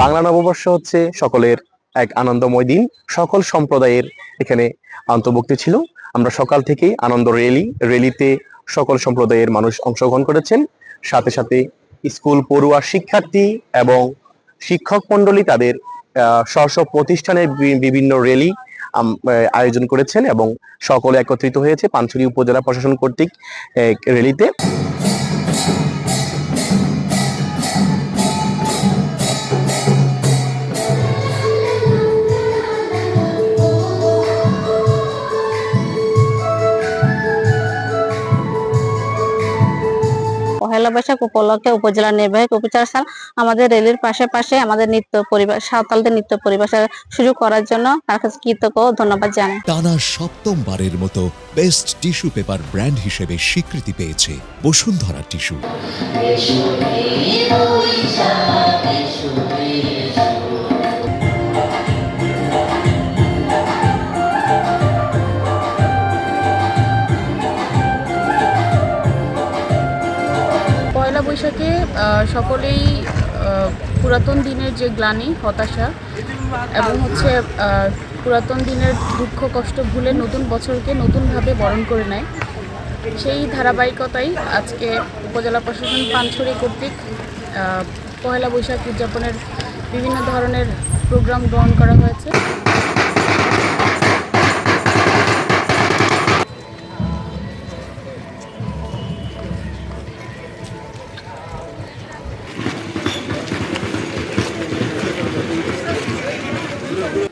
বাংলা নববর্ষ হচ্ছে সকলের এক আনন্দময় দিন। সকল সম্প্রদায়ের এখানে অন্তর্ভুক্তি ছিল। আমরা সকাল থেকেই আনন্দ র্যালি, র্যালিতে সকল সম্প্রদায়ের মানুষ অংশগ্রহণ করেছেন। সাথে সাথে স্কুল পড়ুয়া শিক্ষার্থী এবং শিক্ষক মণ্ডলী তাদের স্ব প্রতিষ্ঠানের বিভিন্ন আম- আয়োজন করেছেন এবং সকলে একত্রিত হয়েছে পানছড়ি উপজেলা প্রশাসন কর্তৃক এক র্যালিতে। পহেলা বৈশাখ উপলক্ষে উপজেলা নির্বাহী অফিসার স্যার আমাদের রেলের পাশে পাশে আমাদের নৃত্য পরিবার সাঁওতালদের নৃত্য পরিবেশের সুযোগ করার জন্য তার কাছে কৃতজ্ঞ ধন্যবাদ জানাই। টানা সপ্তমবারের মতো বেস্ট টিস্যু পেপার ব্র্যান্ড হিসেবে স্বীকৃতি পেয়েছে বসুন্ধরা টিস্যু। বৈশাখে সকলেই পুরাতন দিনের যে গ্লানি, হতাশা, এবং হচ্ছে পুরাতন দিনের দুঃখ, কষ্ট ভুলে নতুন বছরকে নতুনভাবে বরণ করে নেয়। সেই ধারাবাহিকতাই আজকে উপজেলা প্রশাসন পানছড়ি কর্তৃক পয়লা বৈশাখ উদযাপনের বিভিন্ন ধরনের প্রোগ্রাম গ্রহণ করা হয়েছে।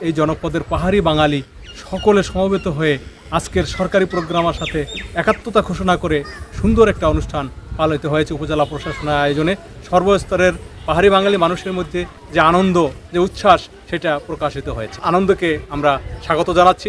এই জনপদের পাহাড়ি বাঙালি সকলে সমবেত হয়ে আজকের সরকারি প্রোগ্রামের সাথে একাত্মতা ঘোষণা করে সুন্দর একটা অনুষ্ঠান পালিত হয়েছে উপজেলা প্রশাসনের আয়োজনে। সর্বস্তরের পাহাড়ি বাঙালি মানুষের মধ্যে যে আনন্দ, যে উচ্ছ্বাস, সেটা প্রকাশিত হয়েছে। আনন্দকে আমরা স্বাগত জানাচ্ছি।